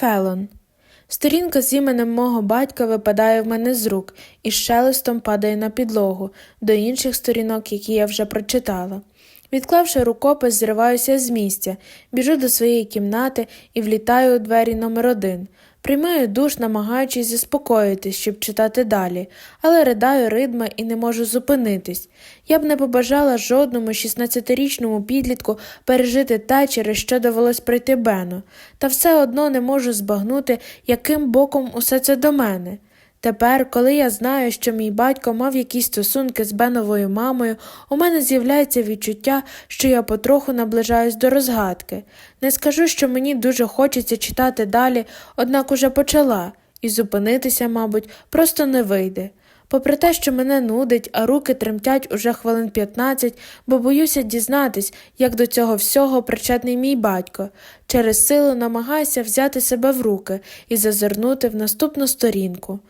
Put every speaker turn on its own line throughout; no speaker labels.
Фелон. Сторінка з іменем мого батька випадає в мене з рук і з шелестом падає на підлогу до інших сторінок, які я вже прочитала. Відклавши рукопис, зриваюся з місця, біжу до своєї кімнати і влітаю у двері номер один. Приймаю душ, намагаючись заспокоїтись, щоб читати далі, але ридаю ритма і не можу зупинитись. Я б не побажала жодному 16-річному підлітку пережити те, через що довелось прийти Бену, та все одно не можу збагнути, яким боком усе це до мене. Тепер, коли я знаю, що мій батько мав якісь стосунки з Беновою мамою, у мене з'являється відчуття, що я потроху наближаюсь до розгадки. Не скажу, що мені дуже хочеться читати далі, однак уже почала, і зупинитися, мабуть, просто не вийде. Попри те, що мене нудить, а руки тремтять уже хвилин 15, бо боюся дізнатись, як до цього всього причетний мій батько. Через силу намагаюся взяти себе в руки і зазирнути в наступну сторінку.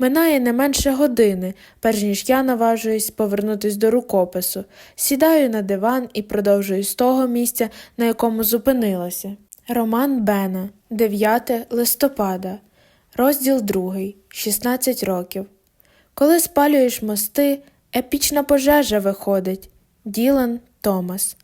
Минає не менше години, перш ніж я наважуюсь повернутись до рукопису, сідаю на диван і продовжую з того місця, на якому зупинилася. Роман Бена, 9 листопада, розділ 2, 16 років. Коли спалюєш мости, епічна пожежа виходить. Ділан Томас.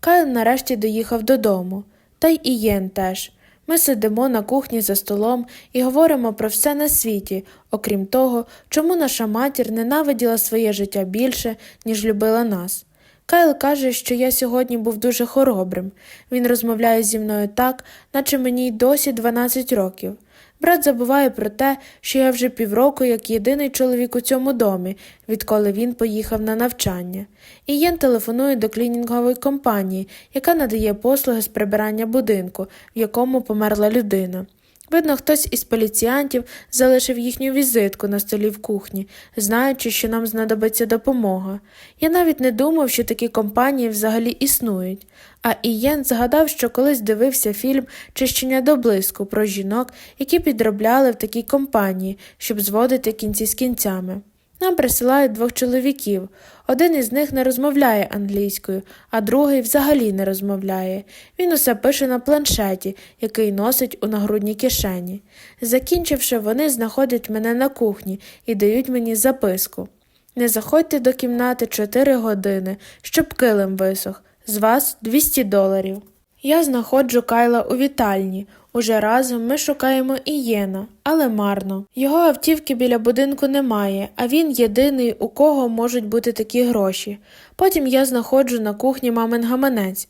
Кайл нарешті доїхав додому, та й Ієн теж. Ми сидимо на кухні за столом і говоримо про все на світі, окрім того, чому наша матір ненавиділа своє життя більше, ніж любила нас. Кайл каже, що я сьогодні був дуже хоробрим. Він розмовляє зі мною так, наче мені й досі 12 років. Брат забуває про те, що я вже півроку як єдиний чоловік у цьому домі, відколи він поїхав на навчання. І Єн телефонує до клінінгової компанії, яка надає послуги з прибирання будинку, в якому померла людина. Видно, хтось із поліціянтів залишив їхню візитку на столі в кухні, знаючи, що нам знадобиться допомога. Я навіть не думав, що такі компанії взагалі існують. А Ієн згадав, що колись дивився фільм Чищення до блиску про жінок, які підробляли в такій компанії, щоб зводити кінці з кінцями. Нам присилають двох чоловіків. Один із них не розмовляє англійською, а другий взагалі не розмовляє. Він усе пише на планшеті, який носить у нагрудній кишені. Закінчивши, вони знаходять мене на кухні і дають мені записку. Не заходьте до кімнати чотири години, щоб килим висох. З вас 200 доларів. Я знаходжу Кайла у вітальні. Уже разом ми шукаємо Ієна, але марно. Його автівки біля будинку немає, а він єдиний, у кого можуть бути такі гроші. Потім я знаходжу на кухні мамин гаманець.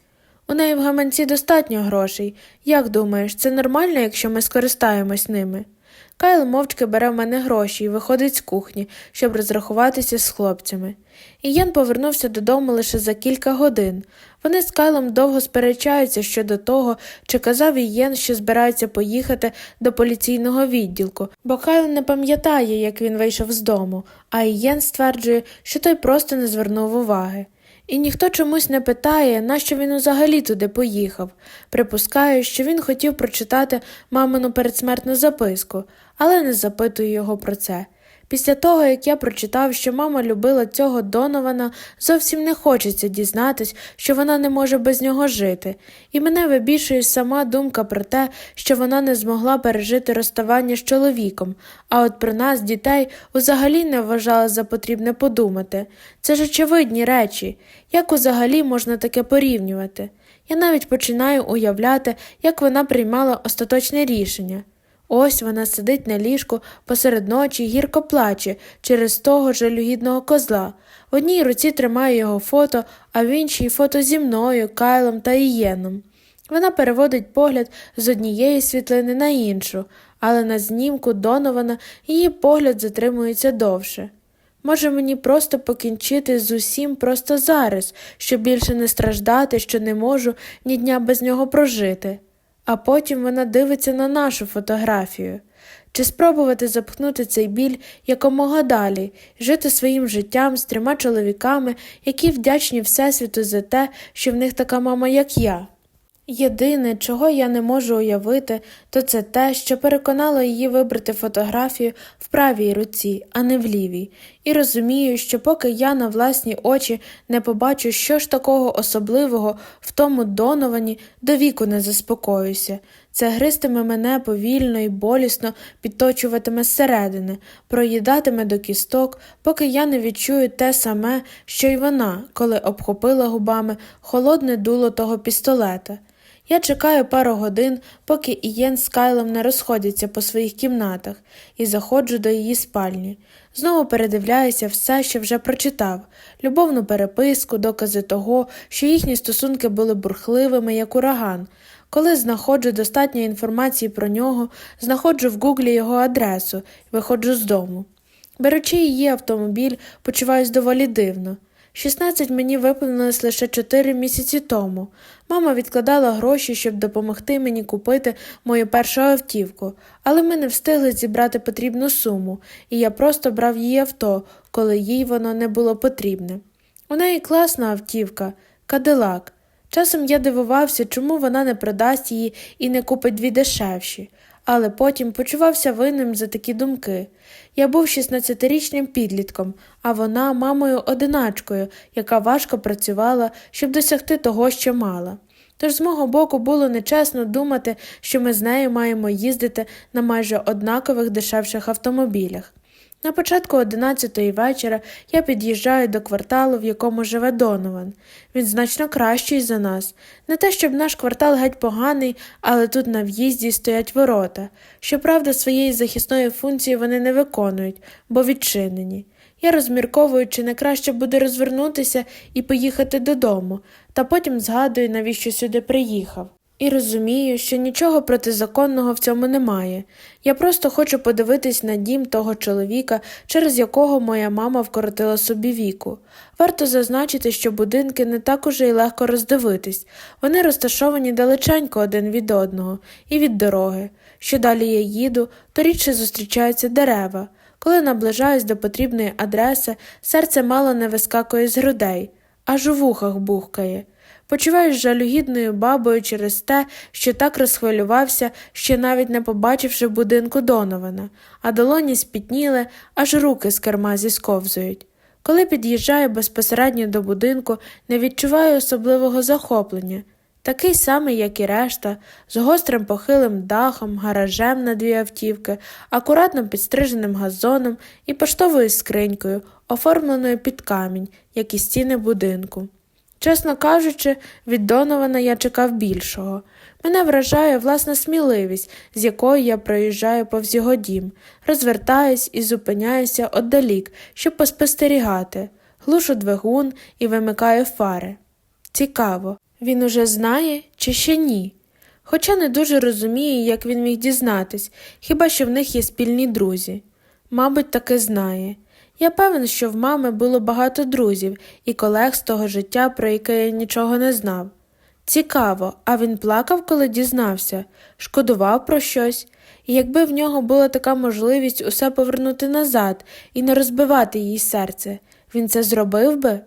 У неї в гаманці достатньо грошей. Як думаєш, це нормально, якщо ми скористаємось ними? Кайл мовчки бере в мене гроші і виходить з кухні, щоб розрахуватися з хлопцями. Ієн повернувся додому лише за кілька годин. Вони з Кайлом довго сперечаються щодо того, чи казав Ієн, що збирається поїхати до поліційного відділку, бо Кайл не пам'ятає, як він вийшов з дому, а Ієн стверджує, що той просто не звернув уваги. І ніхто чомусь не питає, нащо він взагалі туди поїхав. Припускаю, що він хотів прочитати мамину передсмертну записку, але не запитую його про це. Після того, як я прочитав, що мама любила цього Донована, зовсім не хочеться дізнатись, що вона не може без нього жити, і мене вибільшує сама думка про те, що вона не змогла пережити розставання з чоловіком, а от про нас, дітей, взагалі не вважала за потрібне подумати. Це ж очевидні речі, як взагалі можна таке порівнювати? Я навіть починаю уявляти, як вона приймала остаточне рішення. Ось вона сидить на ліжку посеред ночі гірко плаче через того жалюгідного козла. В одній руці тримає його фото, а в іншій фото зі мною, Кайлом та Ієном. Вона переводить погляд з однієї світлини на іншу, але на знімку Донована її погляд затримується довше. Може, мені просто покінчити з усім просто зараз, щоб більше не страждати, що не можу ні дня без нього прожити. А потім вона дивиться на нашу фотографію. Чи спробувати запхнути цей біль якомога далі, жити своїм життям з трьома чоловіками, які вдячні Всесвіту за те, що в них така мама, як я? Єдине, чого я не можу уявити, то це те, що переконало її вибрати фотографію в правій руці, а не в лівій, і розумію, що поки я на власні очі не побачу, що ж такого особливого в тому доновані, до віку не заспокоюся. Це гристиме мене повільно і болісно підточуватиме зсередини, проїдатиме до кісток, поки я не відчую те саме, що й вона, коли обхопила губами холодне дуло того пістолета. Я чекаю пару годин, поки Ієн з Кайлом не розходяться по своїх кімнатах, і заходжу до її спальні. Знову передивляюся все, що вже прочитав любовну переписку, докази того, що їхні стосунки були бурхливими, як ураган. Коли знаходжу достатньо інформації про нього, знаходжу в гуглі його адресу виходжу з дому. Беручи її автомобіль, почуваюсь доволі дивно. 16 мені виповнилось лише 4 місяці тому. Мама відкладала гроші, щоб допомогти мені купити мою першу автівку, але ми не встигли зібрати потрібну суму, і я просто брав її авто, коли їй воно не було потрібне. У неї класна автівка, кадилак. Часом я дивувався, чому вона не продасть її і не купить дві дешевші, але потім почувався винним за такі думки. Я був 16-річним підлітком, а вона мамою одиначкою, яка важко працювала, щоб досягти того, що мала. Тож з мого боку було нечесно думати, що ми з нею маємо їздити на майже однакових дешевших автомобілях. На початку одинадцятої вечора я під'їжджаю до кварталу, в якому живе Донован. Він значно кращий за нас. Не те, щоб наш квартал геть поганий, але тут на в'їзді стоять ворота. Щоправда, своєї захисної функції вони не виконують, бо відчинені. Я розмірковую, чи не краще буде розвернутися і поїхати додому, та потім згадую, навіщо сюди приїхав. І розумію, що нічого протизаконного в цьому немає. Я просто хочу подивитись на дім того чоловіка, через якого моя мама вкоротила собі віку. Варто зазначити, що будинки не так уже й легко роздивитись, вони розташовані далеченько один від одного і від дороги. Що далі я їду, то рідше зустрічаються дерева. Коли наближаюсь до потрібної адреси, серце мало не вискакує з грудей, аж у вухах бухкає. Почуваюсь жалюгідною бабою через те, що так розхвилювався, що навіть не побачивши будинку Донована, а долоні спітніли, аж руки з керма зісковзують. Коли під'їжджаю безпосередньо до будинку, не відчуваю особливого захоплення. Такий самий, як і решта, з гострим похилим дахом, гаражем на дві автівки, акуратно підстриженим газоном і поштовою скринькою, оформленою під камінь, як і стіни будинку. Чесно кажучи, від Донована я чекав більшого. Мене вражає власна сміливість, з якою я проїжджаю повз його дім, розвертаюсь і зупиняюся отдалік, щоб поспостерігати, глушу двигун і вимикаю фари. Цікаво, він уже знає чи ще ні? Хоча не дуже розумію, як він міг дізнатись, хіба що в них є спільні друзі. Мабуть, таки знає. Я певен, що в мами було багато друзів і колег з того життя, про яке я нічого не знав. Цікаво, а він плакав, коли дізнався, шкодував про щось, і якби в нього була така можливість усе повернути назад і не розбивати їй серце, він це зробив би?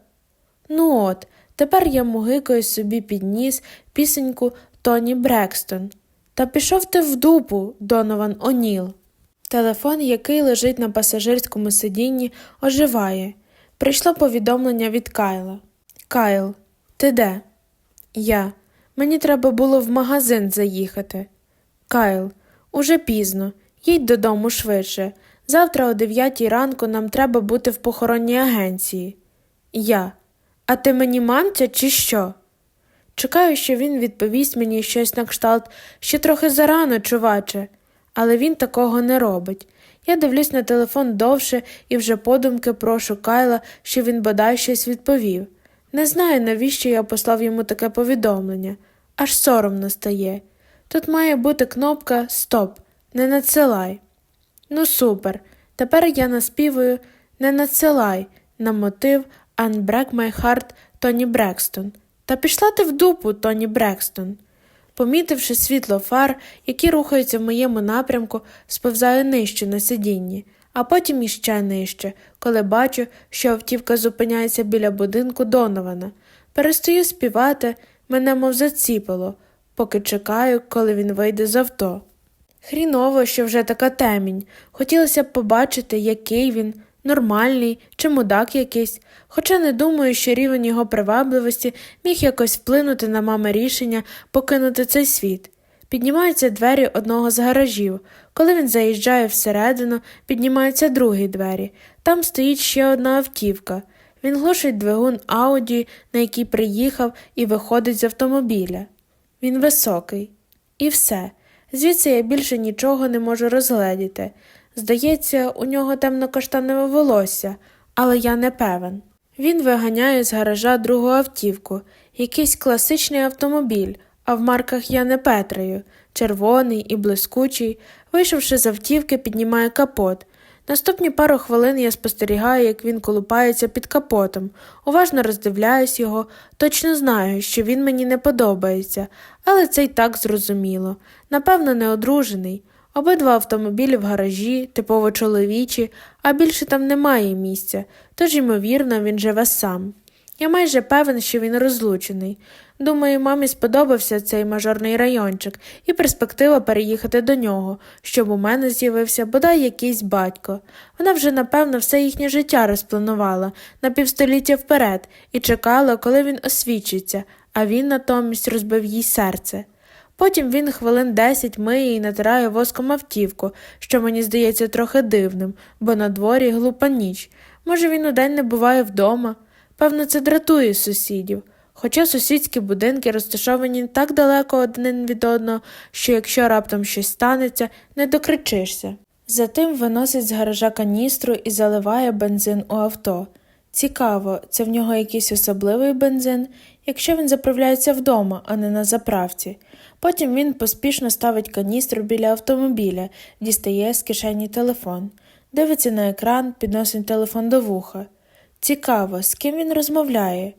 Ну от, тепер я мугикаю собі під ніс пісеньку Тоні Брекстон. Та пішов ти в дупу, Донован О'Ніл. Телефон, який лежить на пасажирському сидінні, оживає. Прийшло повідомлення від Кайла. Кайл, ти де? Я. Мені треба було в магазин заїхати. Кайл, уже пізно. Їдь додому швидше. Завтра о дев'ятій ранку нам треба бути в похоронній агенції. Я. А ти мені мамця, чи що? Чекаю, що він відповість мені щось на кшталт ще трохи зарано, чуваче але він такого не робить. Я дивлюсь на телефон довше і вже подумки прошу Кайла, що він бодай щось відповів. Не знаю, навіщо я послав йому таке повідомлення, аж соромно стає. Тут має бути кнопка Стоп, не надсилай. Ну, супер. Тепер я наспівую не надсилай на мотив Unbreak My Heart Тоні Брекстон. Та пішла ти в дупу, Тоні Брекстон. Помітивши світло фар, які рухаються в моєму напрямку, сповзаю нижче на сидінні, а потім іще нижче, коли бачу, що автівка зупиняється біля будинку Донована. Перестаю співати, мене мов заціпало, поки чекаю, коли він вийде з авто. Хріново, що вже така темінь. Хотілося б побачити, який він, нормальний чи мудак якийсь, хоча не думаю, що рівень його привабливості міг якось вплинути на маме рішення покинути цей світ. Піднімаються двері одного з гаражів. Коли він заїжджає всередину, піднімаються другі двері. Там стоїть ще одна автівка. Він глушить двигун Ауді, на який приїхав, і виходить з автомобіля. Він високий. І все. Звідси я більше нічого не можу розгледіти. Здається, у нього темно-каштанове волосся, але я не певен. Він виганяє з гаража другу автівку, якийсь класичний автомобіль, а в марках я не Петрою, червоний і блискучий. Вийшовши з автівки, піднімає капот. Наступні пару хвилин я спостерігаю, як він колупається під капотом, уважно роздивляюсь його, точно знаю, що він мені не подобається, але це й так зрозуміло. Напевно, не одружений. Обидва автомобілі в гаражі, типово чоловічі, а більше там немає місця, тож, ймовірно, він живе сам. Я майже певен, що він розлучений. Думаю, мамі сподобався цей мажорний райончик і перспектива переїхати до нього, щоб у мене з'явився бодай якийсь батько. Вона вже, напевно, все їхнє життя розпланувала на півстоліття вперед і чекала, коли він освічиться, а він натомість розбив їй серце. Потім він хвилин десять миє і натирає воском автівку, що мені здається трохи дивним, бо на дворі глупа ніч. Може, він удень не буває вдома. Певно, це дратує сусідів. Хоча сусідські будинки розташовані так далеко один від одного, що якщо раптом щось станеться, не докричишся. Затим виносить з гаража каністру і заливає бензин у авто. Цікаво, це в нього якийсь особливий бензин, якщо він заправляється вдома, а не на заправці. Потім він поспішно ставить каністру біля автомобіля, дістає з кишені телефон, дивиться на екран, підносить телефон до вуха. Цікаво, з ким він розмовляє?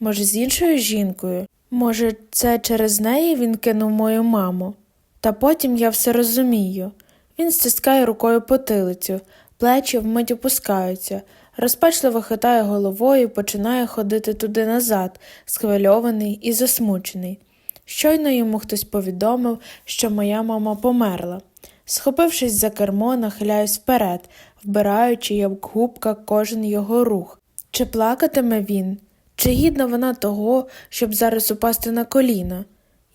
Може, з іншою жінкою? Може, це через неї він кинув мою маму? Та потім я все розумію. Він стискає рукою потилицю, плечі вмить опускаються, розпачливо хитає головою починає ходити туди назад, схвильований і засмучений. Щойно йому хтось повідомив, що моя мама померла. Схопившись за кермо, нахиляюсь вперед, вбираючи, як губка, кожен його рух. Чи плакатиме він? Чи гідна вона того, щоб зараз упасти на коліна?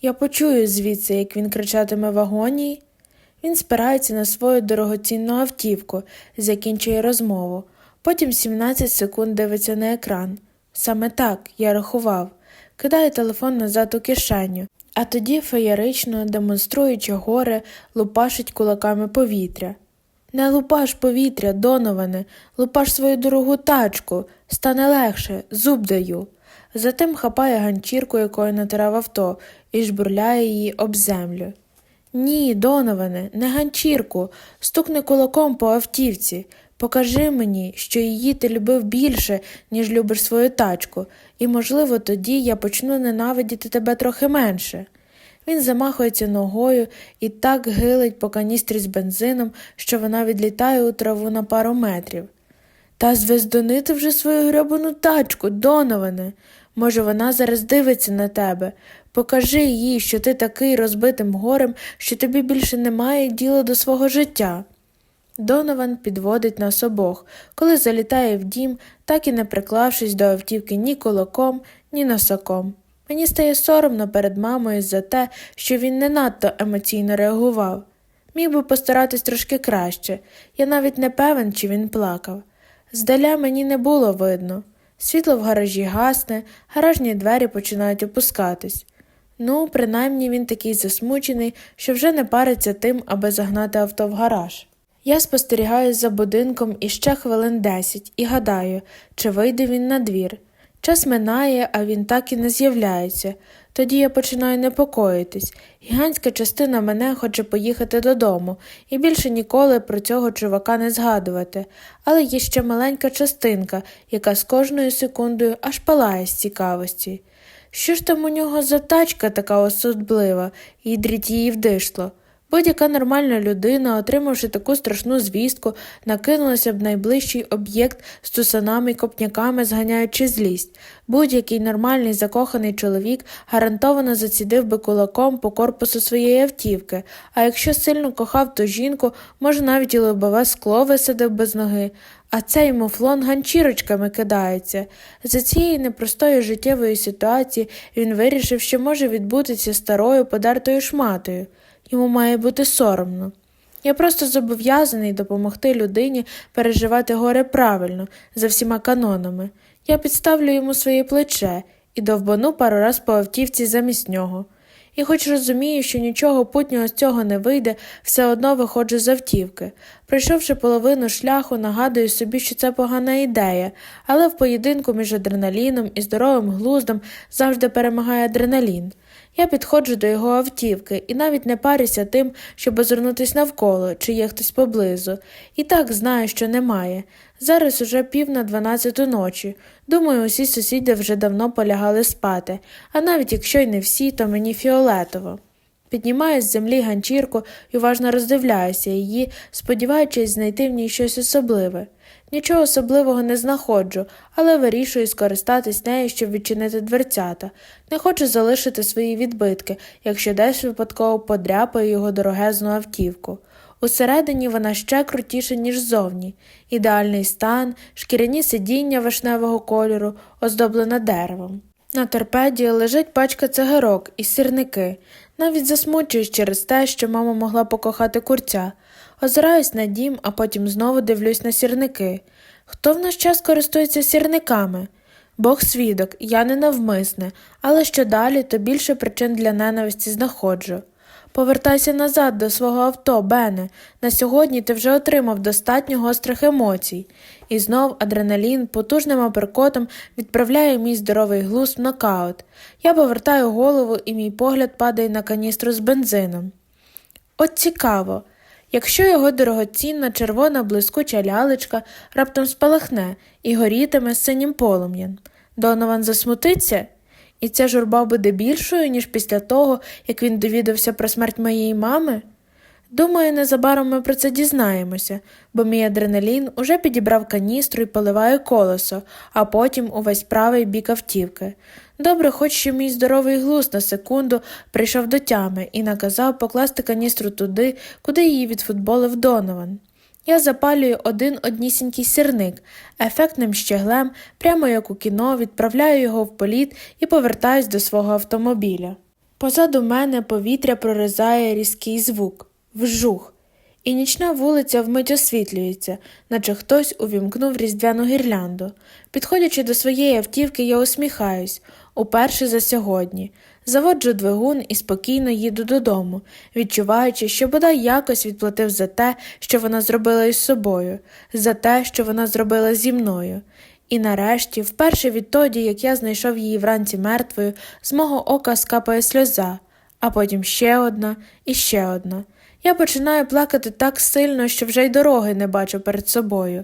Я почую звідси, як він кричатиме в агонії. Він спирається на свою дорогоцінну автівку, закінчує розмову. Потім 17 секунд дивиться на екран. Саме так я рахував, кидає телефон назад у кишеню, а тоді феєрично, демонструючи горе, лупашить кулаками повітря. Не лупаш повітря, доноване, лупаш свою дорогу тачку, стане легше, зуб даю. Затим хапає ганчірку, якою натирав авто, і жбурляє її об землю. Ні, доноване, не ганчірку, стукни кулаком по автівці. Покажи мені, що її ти любив більше, ніж любиш свою тачку, і, можливо, тоді я почну ненавидіти тебе трохи менше. Він замахується ногою і так гилить по каністрі з бензином, що вона відлітає у траву на пару метрів. Та звездонити вже свою гребану тачку, доноване. Може, вона зараз дивиться на тебе. Покажи їй, що ти такий розбитим горем, що тобі більше немає діла до свого життя. Донован підводить нас обох, коли залітає в дім, так і не приклавшись до автівки ні кулаком, ні носаком. Мені стає соромно перед мамою за те, що він не надто емоційно реагував. Міг би постаратись трошки краще, я навіть не певен, чи він плакав. Здаля мені не було видно. Світло в гаражі гасне, гаражні двері починають опускатись. Ну, принаймні він такий засмучений, що вже не париться тим, аби загнати авто в гараж. Я спостерігаю за будинком іще хвилин десять і гадаю, чи вийде він на двір. Час минає, а він так і не з'являється. Тоді я починаю непокоїтись. Гігантська частина мене хоче поїхати додому і більше ніколи про цього чувака не згадувати, але є ще маленька частинка, яка з кожною секундою аж палає з цікавості. Що ж там у нього за тачка така особлива, і дріть її вдишло? Будь-яка нормальна людина, отримавши таку страшну звістку, накинулася б найближчий об'єкт з тусанами й копняками, зганяючи злість. Будь-який нормальний закоханий чоловік гарантовано зацідив би кулаком по корпусу своєї автівки, а якщо сильно кохав ту жінку, може навіть і лобове скло висадив без ноги. А цей муфлон ганчірочками кидається. За цієї непростої життєвої ситуації він вирішив, що може відбутися старою подертою шматою. Йому має бути соромно. Я просто зобов'язаний допомогти людині переживати горе правильно, за всіма канонами. Я підставлю йому своє плече і довбану пару раз по автівці замість нього. І хоч розумію, що нічого путнього з цього не вийде, все одно виходжу з автівки. Пройшовши половину шляху, нагадую собі, що це погана ідея, але в поєдинку між адреналіном і здоровим глуздом завжди перемагає адреналін. Я підходжу до його автівки і навіть не парюся тим, щоб озирнутись навколо, чи є хтось поблизу. І так знаю, що немає. Зараз уже пів на дванадцяту ночі. Думаю, усі сусіди вже давно полягали спати, а навіть якщо й не всі, то мені фіолетово. Піднімаю з землі ганчірку і уважно роздивляюся її, сподіваючись знайти в ній щось особливе. Нічого особливого не знаходжу, але вирішую скористатись нею, щоб відчинити дверцята. Не хочу залишити свої відбитки, якщо десь випадково подряпаю його дорогезну автівку. Усередині вона ще крутіша, ніж зовні. Ідеальний стан, шкіряні сидіння вишневого кольору, оздоблена деревом. На торпеді лежить пачка цигарок і сірники. Навіть засмучуюсь через те, що мама могла покохати курця. Озираюсь на дім, а потім знову дивлюсь на сірники. Хто в наш час користується сірниками? Бог свідок, я не навмисне, але що далі, то більше причин для ненависті знаходжу. Повертайся назад до свого авто, Бене. На сьогодні ти вже отримав достатньо гострих емоцій. І знов адреналін потужним аперкотом відправляє мій здоровий глузд в нокаут. Я повертаю голову, і мій погляд падає на каністру з бензином. От цікаво. Якщо його дорогоцінна червона блискуча лялечка раптом спалахне і горітиме синім полум'ям, Донован засмутиться, і ця журба буде більшою, ніж після того, як він довідався про смерть моєї мами? Думаю, незабаром ми про це дізнаємося, бо мій адреналін уже підібрав каністру і поливає колесо, а потім увесь правий бік автівки. Добре, хоч що мій здоровий глузд на секунду прийшов до тями і наказав покласти каністру туди, куди її відфутболив Донован. Я запалюю один однісінький сірник, ефектним щеглем, прямо як у кіно, відправляю його в політ і повертаюсь до свого автомобіля. Позаду мене повітря проризає різкий звук вжух, і нічна вулиця вмить освітлюється, наче хтось увімкнув різдвяну гірлянду. Підходячи до своєї автівки, я усміхаюсь уперше за сьогодні. Заводжу двигун і спокійно їду додому, відчуваючи, що бодай якось відплатив за те, що вона зробила із собою, за те, що вона зробила зі мною. І нарешті, вперше відтоді, як я знайшов її вранці мертвою, з мого ока скапає сльоза, а потім ще одна і ще одна. Я починаю плакати так сильно, що вже й дороги не бачу перед собою.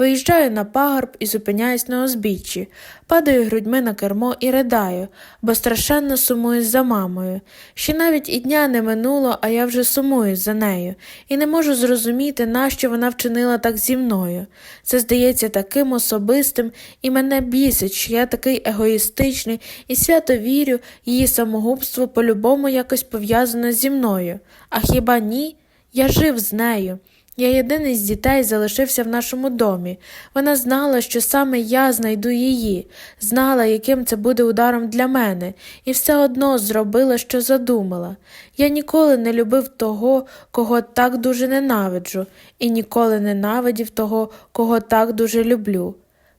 Виїжджаю на пагорб і зупиняюсь на узбіччі, падаю грудьми на кермо і ридаю, бо страшенно сумую за мамою. Ще навіть і дня не минуло, а я вже сумую за нею, і не можу зрозуміти, нащо вона вчинила так зі мною. Це здається таким особистим, і мене бісить, що я такий егоїстичний і свято вірю, її самогубство по-любому якось пов'язане зі мною. А хіба ні? Я жив з нею. Я єдиний з дітей залишився в нашому домі. Вона знала, що саме я знайду її, знала, яким це буде ударом для мене, і все одно зробила, що задумала. Я ніколи не любив того, кого так дуже ненавиджу, і ніколи ненавидів того, кого так дуже люблю.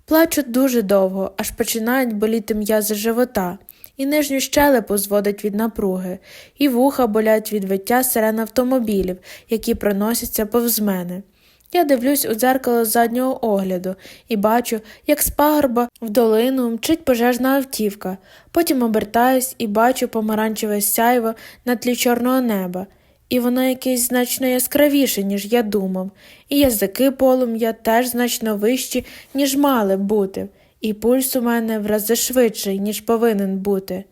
Плачу дуже довго, аж починають боліти м'язи живота і нижню щелепу зводить від напруги, і вуха болять від виття сирен автомобілів, які проносяться повз мене. Я дивлюсь у дзеркало заднього огляду і бачу, як з пагорба в долину мчить пожежна автівка, потім обертаюсь і бачу помаранчеве сяйво на тлі чорного неба, і воно якесь значно яскравіше, ніж я думав, і язики полум'я теж значно вищі, ніж мали б бути і пульс у мене в рази швидший, ніж повинен бути.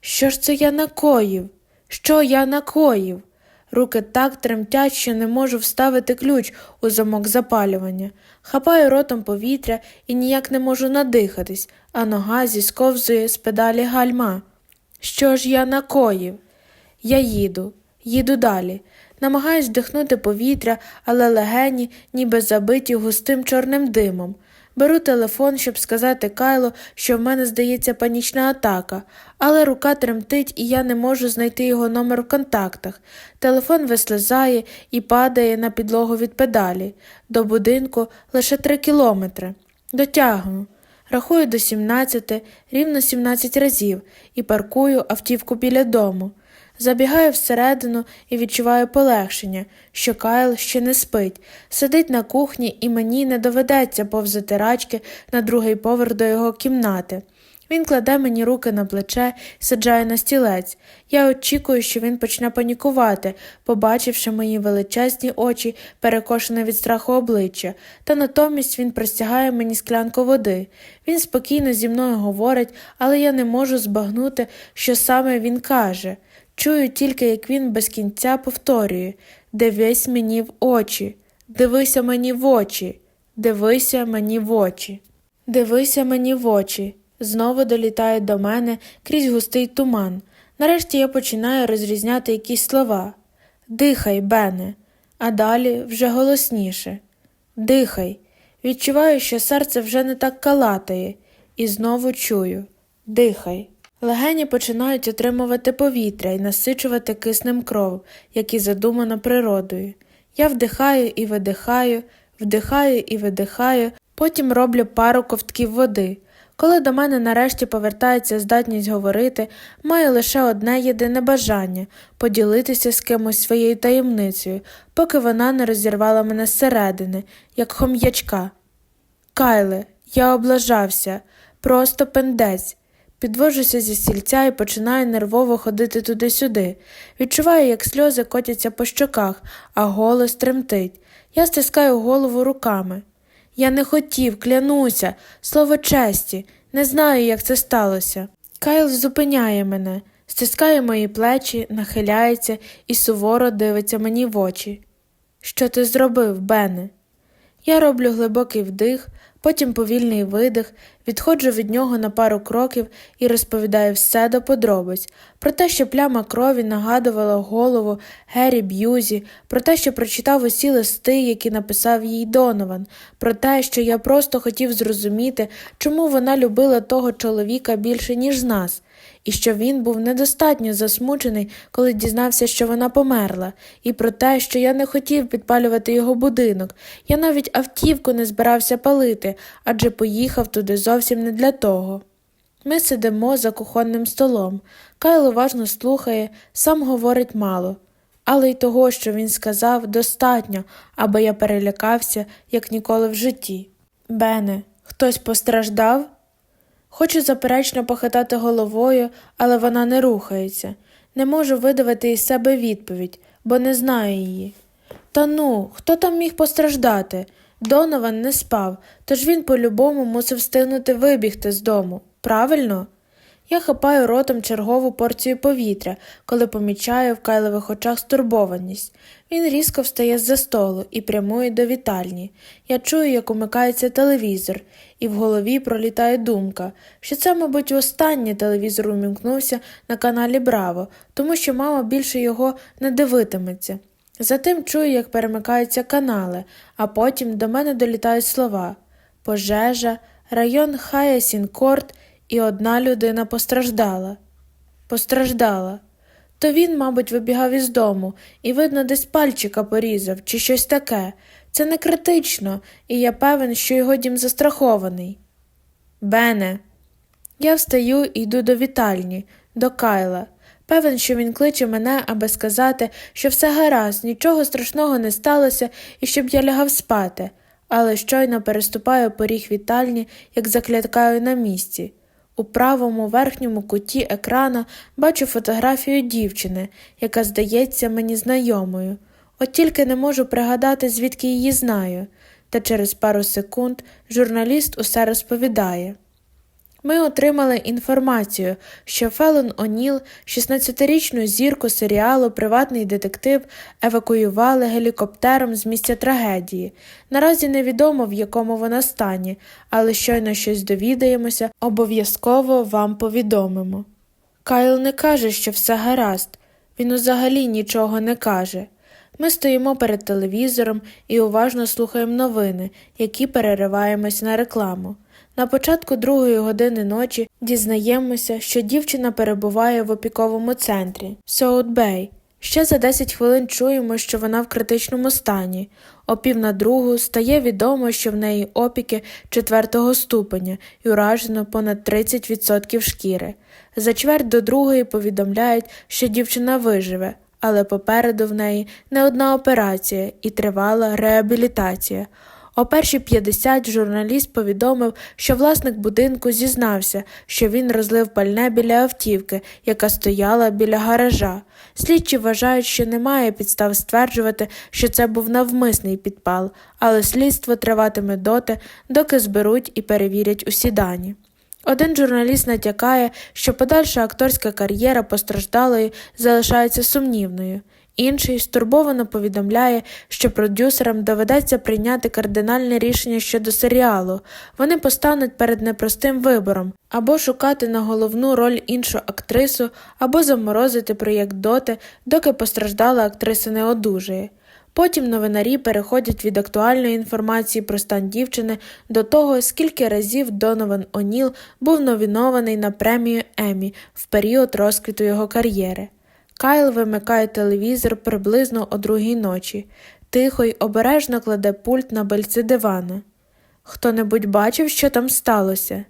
Що ж це я накоїв? Що я накоїв? Руки так тремтять, що не можу вставити ключ у замок запалювання. Хапаю ротом повітря і ніяк не можу надихатись, а нога зісковзує з педалі гальма. Що ж я накоїв? Я їду, їду далі. Намагаюсь вдихнути повітря, але легені ніби забиті густим чорним димом. Беру телефон, щоб сказати Кайло, що в мене здається панічна атака, але рука тремтить і я не можу знайти його номер в контактах. Телефон вислизає і падає на підлогу від педалі. До будинку лише три кілометри. Дотягну. Рахую до 17, рівно 17 разів і паркую автівку біля дому. Забігаю всередину і відчуваю полегшення, що Кайл ще не спить, сидить на кухні, і мені не доведеться повзати рачки на другий поверх до його кімнати. Він кладе мені руки на плече і саджає на стілець. Я очікую, що він почне панікувати, побачивши мої величезні очі, перекошене від страху обличчя, та натомість він простягає мені склянку води. Він спокійно зі мною говорить, але я не можу збагнути, що саме він каже. Чую тільки, як він без кінця повторює Дивись мені в очі, дивися мені в очі, дивися мені в очі, дивися мені в очі. Знову долітає до мене крізь густий туман. Нарешті я починаю розрізняти якісь слова. Дихай, Бене, а далі вже голосніше. Дихай. Відчуваю, що серце вже не так калатає, і знову чую Дихай. Легені починають отримувати повітря і насичувати киснем кров, як і задумано природою. Я вдихаю і видихаю, вдихаю і видихаю, потім роблю пару ковтків води. Коли до мене нарешті повертається здатність говорити, маю лише одне єдине бажання поділитися з кимось своєю таємницею, поки вона не розірвала мене зсередини, як хом'ячка. Кайле, я облажався, просто пендець. Підвожуся зі стільця і починаю нервово ходити туди-сюди. Відчуваю, як сльози котяться по щоках, а голос тремтить. Я стискаю голову руками. Я не хотів, клянуся, слово честі, не знаю, як це сталося. Кайл зупиняє мене, стискає мої плечі, нахиляється і суворо дивиться мені в очі. Що ти зробив, Бене? Я роблю глибокий вдих, потім повільний видих, відходжу від нього на пару кроків і розповідаю все до подробиць про те, що пляма крові нагадувала голову Гері Б'юзі, про те, що прочитав усі листи, які написав їй Донован, про те, що я просто хотів зрозуміти, чому вона любила того чоловіка більше, ніж нас. І що він був недостатньо засмучений, коли дізнався, що вона померла, і про те, що я не хотів підпалювати його будинок, я навіть автівку не збирався палити, адже поїхав туди зовсім не для того. Ми сидимо за кухонним столом. Кайл уважно слухає, сам говорить мало, але й того, що він сказав, достатньо, аби я перелякався, як ніколи в житті. Бене, хтось постраждав? Хочу заперечно похитати головою, але вона не рухається. Не можу видавити із себе відповідь, бо не знаю її. Та ну, хто там міг постраждати? Донован не спав, тож він по-любому мусив встигнути вибігти з дому. Правильно? Я хапаю ротом чергову порцію повітря, коли помічаю в кайлових очах стурбованість. Він різко встає з-за столу і прямує до вітальні. Я чую, як умикається телевізор, і в голові пролітає думка, що це, мабуть, востаннє телевізор умімкнувся на каналі Браво, тому що мама більше його не дивитиметься. Затим чую, як перемикаються канали, а потім до мене долітають слова пожежа, район Хаясінкорт і одна людина постраждала. Постраждала. То він, мабуть, вибігав із дому і, видно, десь пальчика порізав чи щось таке. Це не критично, і я певен, що його дім застрахований. Бене. Я встаю і йду до вітальні, до Кайла. Певен, що він кличе мене, аби сказати, що все гаразд, нічого страшного не сталося і щоб я лягав спати, але щойно переступаю поріг вітальні, як закляткаю на місці. У правому верхньому куті екрана бачу фотографію дівчини, яка здається мені знайомою. От тільки не можу пригадати, звідки її знаю, та через пару секунд журналіст усе розповідає. Ми отримали інформацію, що Фелон О'Ніл, 16-річну зірку серіалу Приватний детектив евакуювали гелікоптером з місця трагедії. Наразі невідомо в якому вона стані, але щойно щось довідаємося, обов'язково вам повідомимо. Кайл не каже, що все гаразд, він взагалі нічого не каже. Ми стоїмо перед телевізором і уважно слухаємо новини, які перериваємось на рекламу. На початку другої години ночі дізнаємося, що дівчина перебуває в опіковому центрі Соут Бей. Ще за 10 хвилин чуємо, що вона в критичному стані. О пів на другу стає відомо, що в неї опіки четвертого ступеня і уражено понад 30% шкіри. За чверть до другої повідомляють, що дівчина виживе, але попереду в неї не одна операція і тривала реабілітація. О першій 50 журналіст повідомив, що власник будинку зізнався, що він розлив пальне біля автівки, яка стояла біля гаража. Слідчі вважають, що немає підстав стверджувати, що це був навмисний підпал, але слідство триватиме доти, доки зберуть і перевірять усі дані. Один журналіст натякає, що подальша акторська кар'єра постраждалої залишається сумнівною. Інший стурбовано повідомляє, що продюсерам доведеться прийняти кардинальне рішення щодо серіалу. Вони постануть перед непростим вибором або шукати на головну роль іншу актрису, або заморозити проєкт доти, доки постраждала актриса не одужає. Потім новинарі переходять від актуальної інформації про стан дівчини до того, скільки разів Донован О'Ніл був номінований на премію Емі в період розквіту його кар'єри. Кайл вимикає телевізор приблизно о другій ночі, тихо й обережно кладе пульт на бельці дивана. Хто-небудь бачив, що там сталося?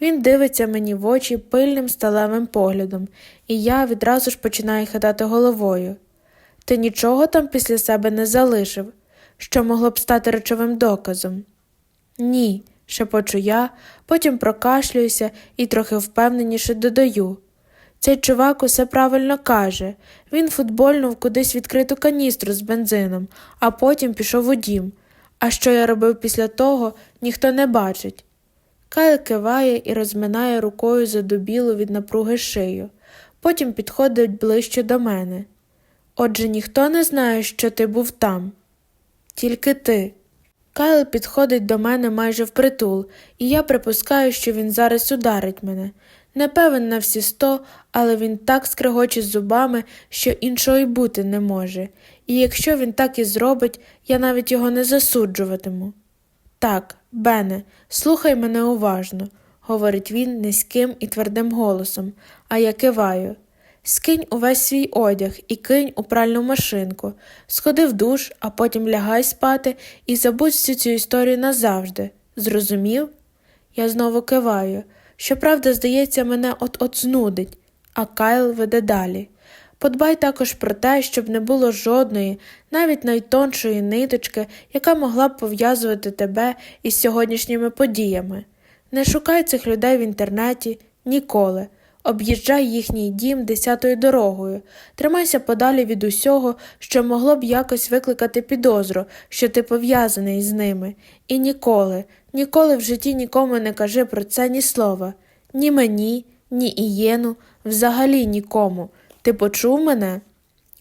Він дивиться мені в очі пильним сталевим поглядом, і я відразу ж починаю хитати головою. Ти нічого там після себе не залишив, що могло б стати речовим доказом? Ні, шепочу я, потім прокашлююся і трохи впевненіше додаю. Цей чувак усе правильно каже. Він футбольнув кудись відкриту каністру з бензином, а потім пішов у дім. А що я робив після того, ніхто не бачить. Кайл киває і розминає рукою задубілу від напруги шию, потім підходить ближче до мене. Отже, ніхто не знає, що ти був там. Тільки ти. Кайл підходить до мене майже впритул, і я припускаю, що він зараз ударить мене. Не певен на всі сто, але він так скрегоче зубами, що іншого й бути не може, і якщо він так і зробить, я навіть його не засуджуватиму. Так, Бене, слухай мене уважно, говорить він низьким і твердим голосом, а я киваю. Скинь увесь свій одяг і кинь у пральну машинку, сходи в душ, а потім лягай спати і забудь всю цю історію назавжди. Зрозумів? Я знову киваю. Щоправда, здається, мене от-от знудить, а Кайл веде далі. Подбай також про те, щоб не було жодної, навіть найтоншої ниточки, яка могла б пов'язувати тебе із сьогоднішніми подіями. Не шукай цих людей в інтернеті ніколи. Об'їжджай їхній дім десятою дорогою, тримайся подалі від усього, що могло б якось викликати підозру, що ти пов'язаний з ними, і ніколи, ніколи в житті нікому не кажи про це ні слова, ні мені, ні Ієну, взагалі нікому. Ти почув мене?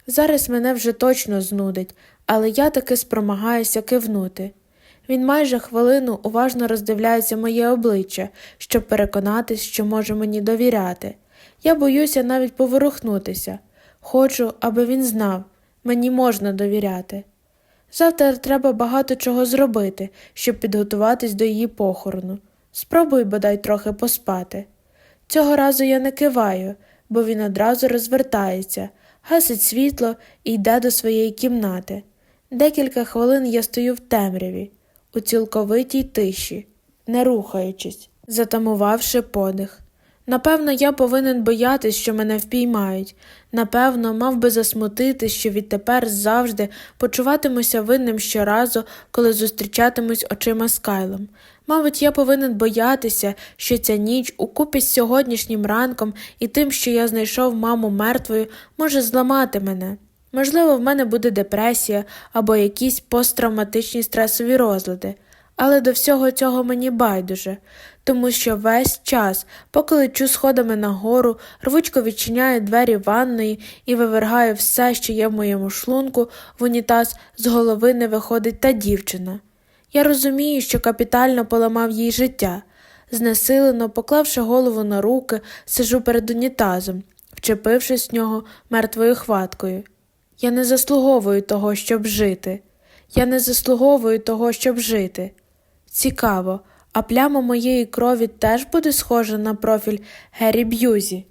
Зараз мене вже точно знудить, але я таки спромагаюся кивнути. Він майже хвилину уважно роздивляється моє обличчя, щоб переконатись, що може мені довіряти. Я боюся навіть поворухнутися. Хочу, аби він знав, мені можна довіряти. Завтра треба багато чого зробити, щоб підготуватись до її похорону. Спробуй бодай трохи поспати. Цього разу я не киваю, бо він одразу розвертається, гасить світло і йде до своєї кімнати. Декілька хвилин я стою в темряві у цілковитій тиші, не рухаючись, затамувавши подих. Напевно, я повинен боятись, що мене впіймають. Напевно, мав би засмутити, що відтепер завжди почуватимуся винним щоразу, коли зустрічатимусь очима з Кайлом. Мабуть, я повинен боятися, що ця ніч, укупі з сьогоднішнім ранком і тим, що я знайшов маму мертвою, може зламати мене. Можливо, в мене буде депресія або якісь посттравматичні стресові розлади, Але до всього цього мені байдуже, тому що весь час, поки лечу сходами нагору, рвучко відчиняю двері ванної і вивергаю все, що є в моєму шлунку, в унітаз з голови не виходить та дівчина. Я розумію, що капітально поламав їй життя. Знесилено, поклавши голову на руки, сижу перед унітазом, вчепившись в нього мертвою хваткою. Я не заслуговую того, щоб жити. Я не заслуговую того, щоб жити. Цікаво, а пляма моєї крові теж буде схожа на профіль Геррі Б'юзі.